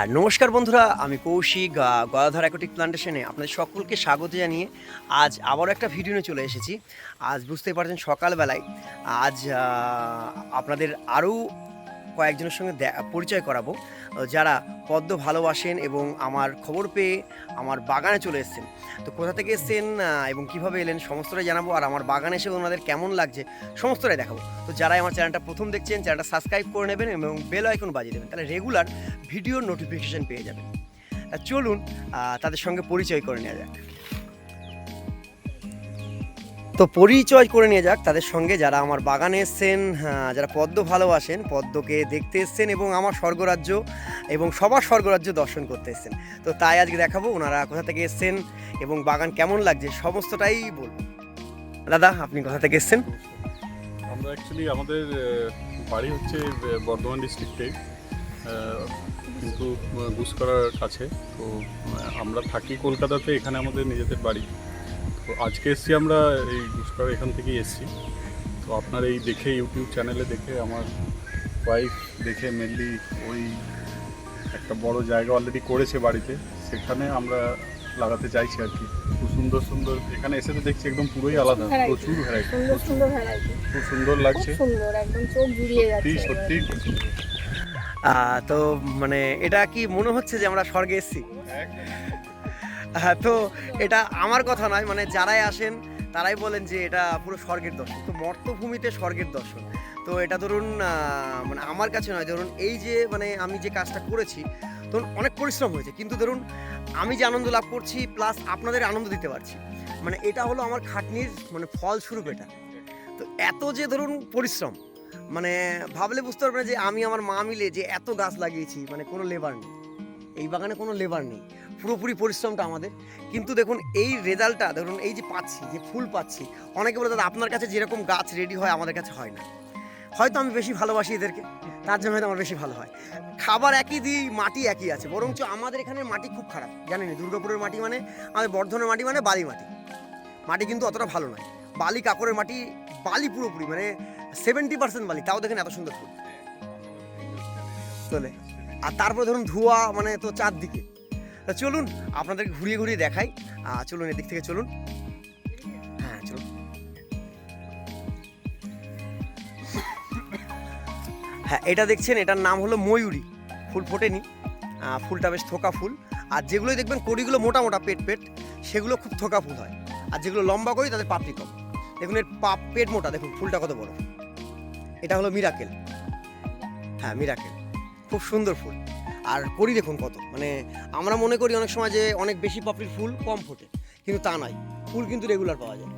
আর নমস্কার বন্ধুরা, আমি কৌশিক গদাধর অ্যাকোটিক প্লান্টেশনে আপনাদের সকলকে স্বাগত জানিয়ে আজ আবারও একটা ভিডিও নিয়ে চলে এসেছি। আজ বুঝতে পারছেন সকালবেলায় আজ আপনাদের আরও কয়েকজনের সঙ্গে পরিচয় করাবো। যারা পদ্ম ভালোবাসেন এবং আমার খবর পেয়ে আমার বাগানে চলে এসেছেন। তো কোথা থেকে এসেছেন এবং কীভাবে এলেন সমস্তটাই জানাব আর আমার বাগানে এসে ওনাদের কেমন লাগছে সমস্তটাই দেখাবো। তো যারা আমার চ্যানেলটা প্রথম দেখছেন, চ্যানেলটা সাবস্ক্রাইব করে নেবেন এবং বেল আইকন বাজিয়ে দেবেন, তাহলে রেগুলার ভিডিওর নোটিফিকেশন পেয়ে যাবেন। চলুন তাদের সঙ্গে পরিচয় করে নেওয়া যাক। তো পরিচয় করে নিয়ে যাক তাদের সঙ্গে যারা আমার বাগানে এসছেন আহ, যারা পদ্ম ভালোবাসেন পদ্মকে দেখতে এসছেন এবং আমার স্বর্গরাজ্য এবং সবার স্বর্গরাজ্য দর্শন করতে এসছেন। তো তাই আজকে দেখাবো ওনারা কোথা থেকে এসছেন এবং বাগান কেমন লাগছে সমস্তটাই বলব। দাদা আপনি কোথা থেকে এসছেন? আমরা অ্যাকচুয়ালি আমাদের বাড়ি হচ্ছে বর্ধমান ডিস্ট্রিক্টে কিন্তু গুসকরার কাছে। তো আমরা থাকি কলকাতাতে এখানে আমাদের নিজেদের বাড়ি। তো আজকে এসছি আমরা এই গুসকরা এখান থেকেই এসছি। তো আপনার এই দেখে ইউটিউব চ্যানেলে দেখে আমার ওয়াইফ দেখে মেনলি ওই একটা বড় জায়গা অলরেডি করেছে বাড়িতে। সেখানে আমরা লাগাতে চাইছি আর কি। খুব সুন্দর সুন্দর এখানে এসে তো দেখছি একদম পুরোই আলাদা প্রচুর ভ্যারাইটি খুব সুন্দর লাগছে। সুন্দর একদম চোখ জুড়িয়ে সত্যি সত্যি তো মানে এটা কি মনে হচ্ছে যে আমরা স্বর্গে এসেছি? তো এটা আমার কথা নয় মানে যারাই আসেন, তারাই বলেন যে এটা পুরো স্বর্গের দর্শন। তো মর্তভূমিতে স্বর্গের দর্শন। তো এটা ধরুন মানে আমার কাছে নয়, ধরুন এই যে মানে আমি যে কাজটা করেছি, ধরুন অনেক পরিশ্রম হয়েছে। কিন্তু ধরুন আমি যে আনন্দ লাভ করছি প্লাস আপনাদের আনন্দ দিতে পারছি। মানে এটা হলো আমার খাটনির মানে ফল ফলস্বরূপ এটা। তো এত যে ধরুন পরিশ্রম মানে ভাবলে বুঝতে পারবে যে আমি আমার মা মিলে যে এত গাছ লাগিয়েছি মানে কোনো লেবার নেই। এই বাগানে কোনো লেবার নেই। পুরোপুরি পরিশ্রমটা আমাদের। কিন্তু দেখুন, এই রেজাল্টটা, ধরুন এই যে পাচ্ছি, যে ফুল পাচ্ছি, অনেকে বলে, দাদা, আপনার কাছে যেরকম গাছ রেডি হয়, আমাদের কাছে হয় না। হয়তো আমি বেশি ভালোবাসি এদেরকে, তার জন্য হয়তো আমার বেশি ভালো হয়। খাবার একই দিই, মাটি একই আছে, বরঞ্চ আমাদের এখানে মাটি খুব খারাপ জানেন দুর্গাপুরের মাটি মানে আমাদের বর্ধনের মাটি মানে বালি মাটি। মাটি কিন্তু অতটা ভালো নয়। বালি কাকরের মাটি, বালি পুরোপুরি মানে সেভেন্টি পার্সেন্ট বালি, তাও দেখেন এত সুন্দর ফুল। চলে। আর তারপরে ধরুন ধোঁয়া মানে তো চারদিকে। তা চলুন, আপনাদেরকে ঘুরিয়ে ঘুরিয়ে দেখাই। চলুন এদিক থেকে চলুন। হ্যাঁ চলুন। হ্যাঁ এটা দেখছেন, এটার নাম হলো ময়ূরী। ফুল ফোটেনি। ফুলটা বেশ থোকা ফুল। আর যেগুলোই দেখবেন, কড়িগুলো মোটা মোটা পেট পেট, সেগুলো খুব থোকা ফুল হয়। আর যেগুলো লম্বা করি তাদের পাপড়ি কম দেখুন, এর পাপ, পেট মোটা, দেখুন, ফুলটা কত বড়। এটা হলো মিরাকেল। হ্যাঁ মিরাকেল। খুব সুন্দর ফুল। আর করি দেখুন কত। মানে আমরা মনে করি অনেক সময় যে অনেক বেশি পাপড়ির ফুল কম ফোটে, কিন্তু তা নয় ফুল কিন্তু রেগুলার পাওয়া যায়।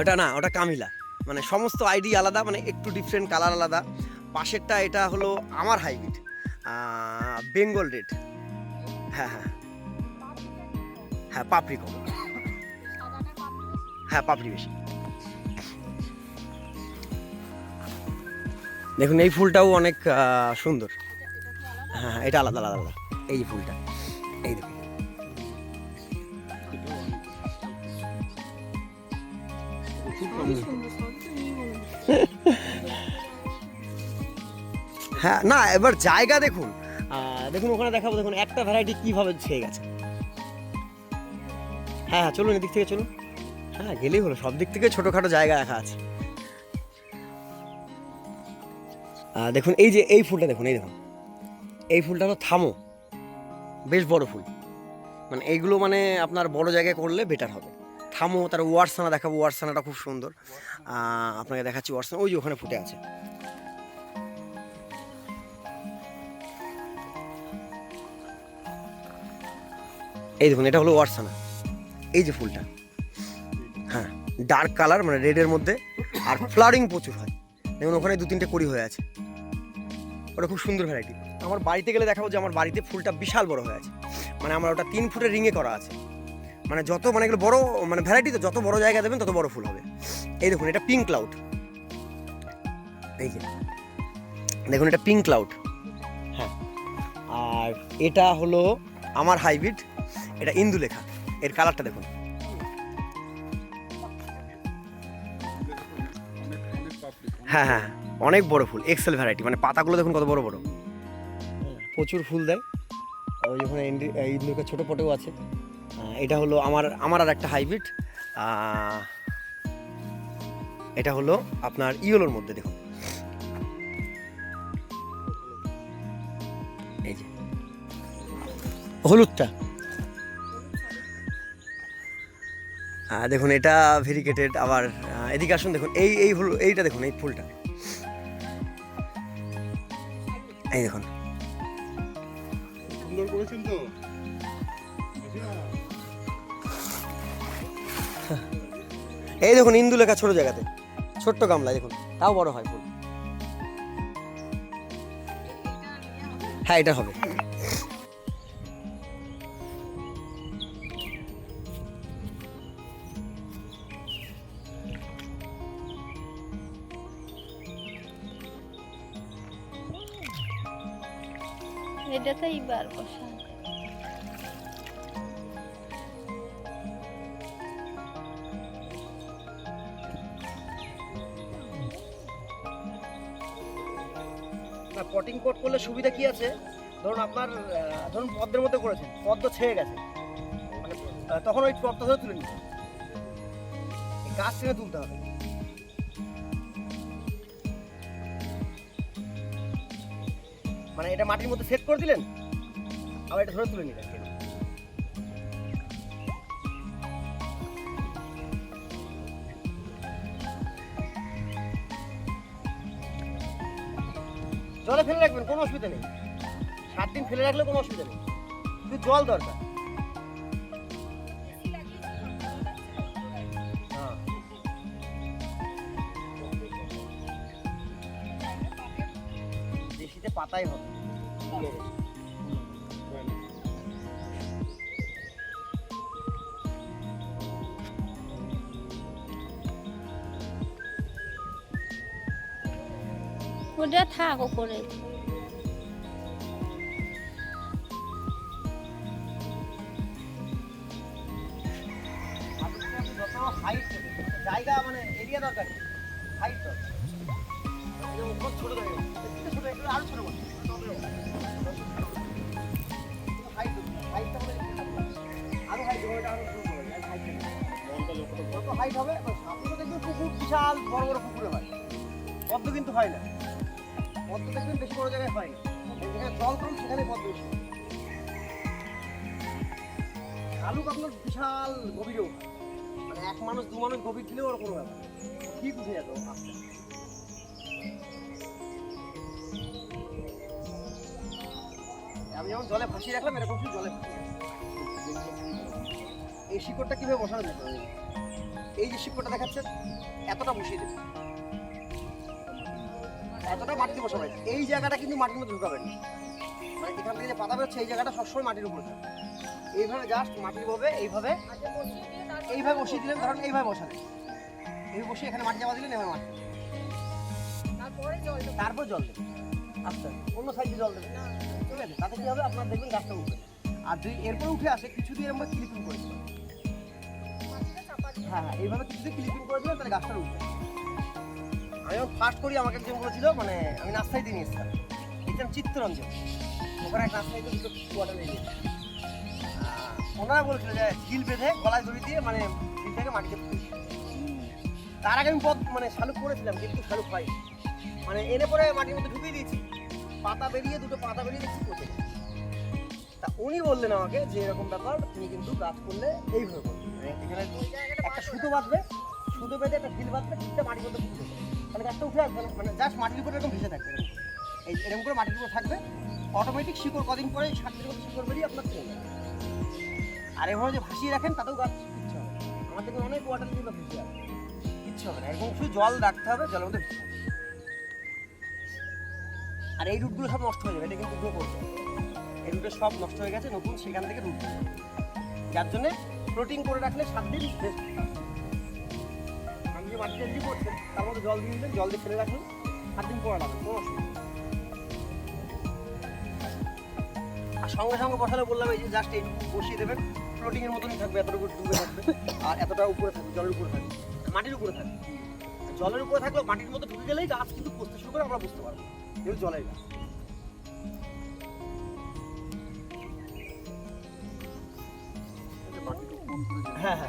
ওটা না, ওটা কামিলা। মানে সমস্ত আইডি আলাদা মানে একটু ডিফারেন্ট কালার আলাদা। পাশেরটা এটা হলো আমার হাইব্রিড বেঙ্গল রেড হ্যাঁ হ্যাঁ। হ্যাঁ পাপড়ি কম। হ্যাঁ পাপড়ি বেশি। দেখুন, এই ফুলটাও অনেক সুন্দর। হ্যাঁ হ্যাঁ, এটা আলাদা আলাদা আলাদা। এই ফুলটা এই দেখুন। হ্যাঁ না এবার জায়গা দেখুন। দেখুন ওখানে দেখাবো দেখুন একটা ভ্যারাইটি কীভাবে ছেয়ে গেছে। হ্যাঁ হ্যাঁ চলুন এদিক থেকে চলুন। হ্যাঁ গেলেই হলো সব দিক থেকে ছোটোখাটো জায়গা রাখা আছে। দেখুন এই যে এই ফুলটা দেখুন এই দেখুন। এই ফুলটা হলো থামো। বেশ বড় ফুল। মানে এইগুলো মানে আপনার বড় জায়গায় করলে বেটার হবে। থামো, তার ওয়ারসানা দেখাবো, ওয়ারসানাটা খুব সুন্দর। আপনাকে দেখাচ্ছি ওয়ারসানা। ওই যে ওখানে ফুটে আছে। এই দেখুন, এটা হলো ওয়ারসানা। এই যে ফুলটা। হ্যাঁ ডার্ক কালার মানে রেডের মধ্যে। আর ফ্লারিং প্রচুর হয়। দেখুন, ওখানে দু তিনটে কড়ি হয়ে আছে। ওটা খুব সুন্দর ভ্যারাইটি আমার বাড়িতে গেলে দেখাবো যে আমার বাড়িতে ফুলটা বিশাল বড় হয়ে আছে। মানে আমার ওটা তিন ফুটের রিঙে করা আছে। মানে যত মানে এগুলো বড় মানে ভ্যারাইটি তো যত বড় জায়গা দেবেন তত বড় ফুল হবে। এই দেখুন, এটা পিঙ্ক ক্লাউড এই যে, দেখুন, এটা পিঙ্ক ক্লাউড হ্যাঁ আর এটা হলো আমার হাইব্রিড এটা ইন্দুলেখা। এর কালারটা দেখুন। হ্যাঁ হ্যাঁ। অনেক বড় ফুল এক্সেল ভ্যারাইটি মানে পাতাগুলো দেখুন কত বড় বড়। প্রচুর ফুল দেয়। ওই ওখানে ইন্ডি- ছোটো পটেও আছে। এটা হলো আমার আমার আর একটা হাইব্রিড এটা হলো আপনার ইয়েলোর মধ্যে, দেখুন। এই যে। হলুদটা। দেখুন, এটা ভেরিকেটেড আবার এদিকে আসুন, দেখুন, এই এই হলো এইটা দেখুন, এই ফুলটা। এই দেখুন। সুন্দর করেছেন তো? এই দেখুন ইন্দু লেখা ছোট জায়গাতে। ছোট্ট গামলা দেখুন। তাও বড় হয় ফুল। হ্যাঁ এটা হবে। এটাতেই বার বসা। না পটিং কোট করলে সুবিধা কি আছে? ধরুন আপনার ধরুন পদ্মের মধ্যে করেছেন, পদ্ম ছেয়ে গেছে। তখন ওই পদ্মা ধরে তুলে। এই গাছ থেকে তুলতে হবে। মানে এটা মাটির মধ্যে সেট করে দিলেন? আবার এটা ধরে তুলে নিলেন। জলে ফেলে রাখবেন, কোনো অসুবিধা নেই। সাত দিন ফেলে রাখলে কোনো অসুবিধা নেই। শুধু জল দরকার। পাতাই হবে। ওটা থাক যত হাইট জায়গা মানে এরিয়া দরকার হাইট দরকার। ছোট গেছে ছোট আরও ছোট আরও হাইট আরও যত হাইট হবে সামনে দেখবেন পুকুর বিশাল বড় বড় পুকুরে হয় পদ্ম কিন্তু হয় না পদ্ম দেখবেন বেশি বড় জায়গায় হয় যেখানে জল কম সেখানে পদ্ম বেশি। আলু আপনার বিশাল গভীরেও মানে এক মানুষ দু মানুষ গভীর ছিল ওরকম ব্যাপার উঠে যেত আস্তে। আমি যেমন জলে ভাসিয়ে রাখলাম এরকম শুধু জলে এই শিকড়টা কীভাবে বসানো যেতে পারে এই যে শিকড়টা দেখাচ্ছে এতটা বসিয়ে দেবে। এতটা মাটিতে বসাবে এই জায়গাটা কিন্তু মাটির মধ্যে ঢুকাবেন না। মানে এখান থেকে যে পাতা বেরোচ্ছে এই জায়গাটা সবসময় মাটির উপরে এইভাবে জাস্ট মাটির ভাবে এইভাবে এইভাবে বসিয়ে দিলেন ধরুন এইভাবে বসালেন এই বসিয়ে এখানে মাটি চাপা দিলেন এবার মাটি। তারপর জল দেবেন আচ্ছা অন্য সাইডে জল দেবেন ঠিক আছে? তাতে হবে? দেখবেন গাছটা উঠবে। আর যদি এরপর উঠে আসে কিছু আমরা ক্লিপিং করে হ্যাঁ হ্যাঁ এইভাবে ক্লিপিং করে তাহলে গাছটা উঠবে। আমি ফার্স্ট করি, আমাকে একজন বলেছিল মানে আমি নিয়ে এসেছিলাম। চিত্তরঞ্জন। ওখানে এক দুটো কোয়াটার নিয়ে। ওনারা বলেছিল যে ঢিল বেঁধে গলায় দড়ি দিয়ে মানে ঢিলটাকে মাটিতে তার আগে আমি পথ মানে শালুক করেছিলাম কিন্তু শালুক পাই মানে এনে পরে মাটির মধ্যে ঢুকিয়ে দিয়েছি। পাতা বেরিয়ে, দুটো পাতা বেরিয়ে দেখছি পচে গেছে। তা উনি বললেন আমাকে যে এরকম ব্যাপার, তুমি কিন্তু কাজ করলে এইভাবে করবে মানে একটা সুতো বাঁধবে, সুতো বেঁধে একটা ঢিল বাঁধবে ঠিকটা মাটির মধ্যে দেবে তাহলে গাছটা উঠে আসবে মানে জাস্ট মাটির উপরে এরকম ভেসে থাকবে। এই এরকম করে মাটির উপরে থাকবে অটোমেটিক শিকড় কদিন পরে ষাট দিনের মধ্যে শিকড় বেরিয়ে আপনার চলে আর এভাবে যে ভাসিয়ে রাখেন, তাতেও গাছ কিচ্ছু হবে থেকে অনেক ওয়াটার দিয়ে ভেসে যাবে কিচ্ছু হবে না এরকম শুধু জল রাখতে হবে, জলের মধ্যে। আর এই রুটগুলো সব নষ্ট হয়ে যাবে, এটা কিন্তু গ্রো করবে এই রুটে সব নষ্ট হয়ে গেছে, নতুন সেখান থেকে রুট যার জন্য প্রোটিন করে রাখলে সাত দিন বেশ আমি যে মাটিটা রেডি করছেন তার মধ্যে জল দিয়ে দিলেন জল দিয়ে ফেলে রাখলেন সাত দিন পরে লাগবে কোনো অসুবিধা আর সঙ্গে সঙ্গে বসালে বললাম, এই যে জাস্ট এইটুকু বসিয়ে দেবেন ফ্লোটিংয়ের মতনই থাকবে, এতটুকু ডুবে থাকবে, আর এতটা উপরে থাকবে, জলের উপরে থাকবে, মাটির উপরে থাকবে। জলের উপরে থাকলে মাটির মতো ঢুকে গেলেই গাছ কিন্তু পচতে শুরু করে, আমরা বুঝতে পারব। 又抓了一个，现在。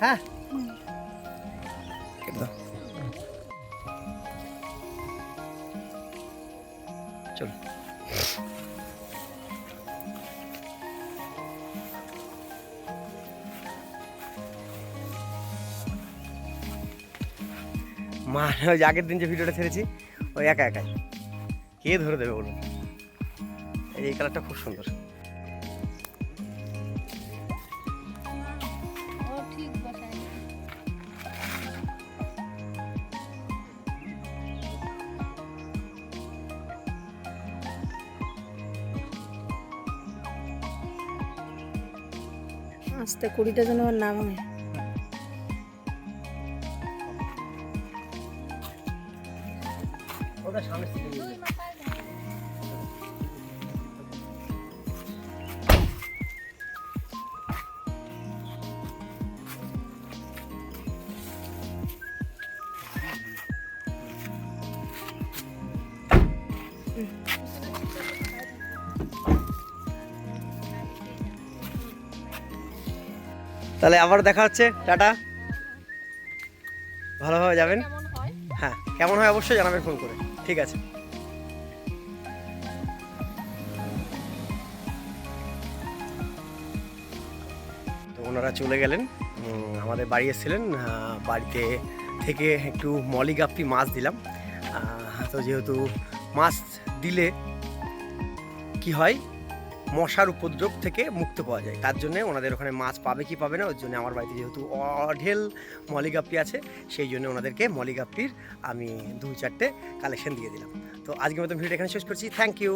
哈。嗯。给。মা, ওই আগের দিন যে ভিডিওটা ছেড়েছি, ওই একা একাই। কে ধরে দেবে বলুন? এই কালারটা খুব সুন্দর। আস্তে, কুড়িটা যেন আমার না ভাঙে ওটা সামনে তাহলে আবার দেখা হচ্ছে। টাটা। ভালোভাবে যাবেন? হ্যাঁ কেমন হয় অবশ্যই জানাবেন ফোন করে। ঠিক আছে। তো ওনারা চলে গেলেন আমাদের বাড়ি এসেছিলেন বাড়িতে থেকে একটু মলিগাপ্পি মাছ দিলাম। তো যেহেতু মাছ দিলে কি হয় মশার উপদ্রব থেকে মুক্ত পাওয়া যায়। তার জন্য ওনাদের ওখানে মাছ পাবে কি পাবে না, ওর জন্য আমার বাড়িতে যেহেতু অঢেল মলিগাপ্পি আছে, সেই জন্য ওনাদেরকে মলিগাপ্পির আমি দু চারটে কালেকশন দিয়ে দিলাম। তো আজকে মতো ভিডিও এখানে শেষ করছি। Thank you